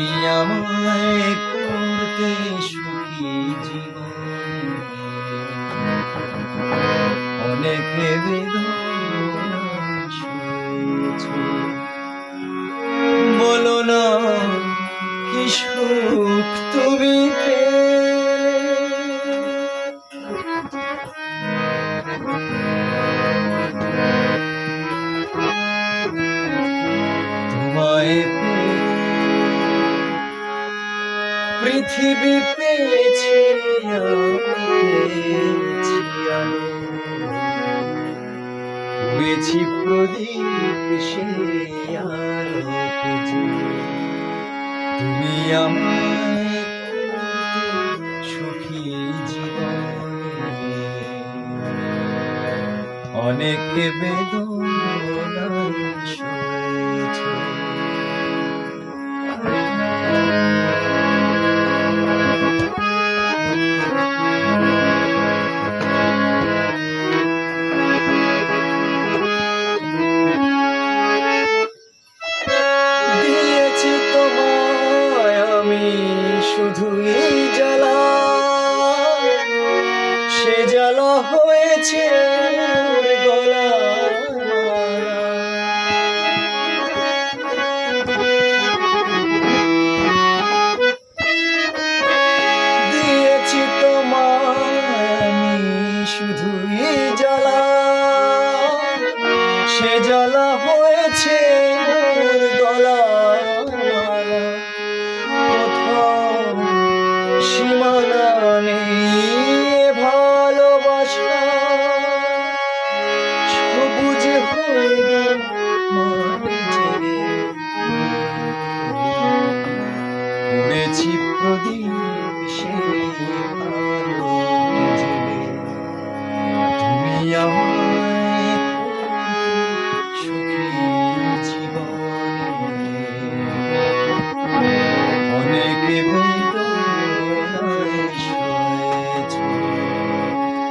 তুমি আমায় করতে সুখী জীবন। অনেক বলো না কি সুখ তুমি তোমায় পৃথিবী পেয়েছে পেয়েছি প্রদীপ তুমি সুখী জীবনে। অনেক বেদনা শুধু এই জ্বালা সে জ্বালা হয়েছে মালা। দিয়েছি তোমায় আমি শুধু জ্বালা সে জ্বালা হয়েছে উড়েছি প্রদীপ।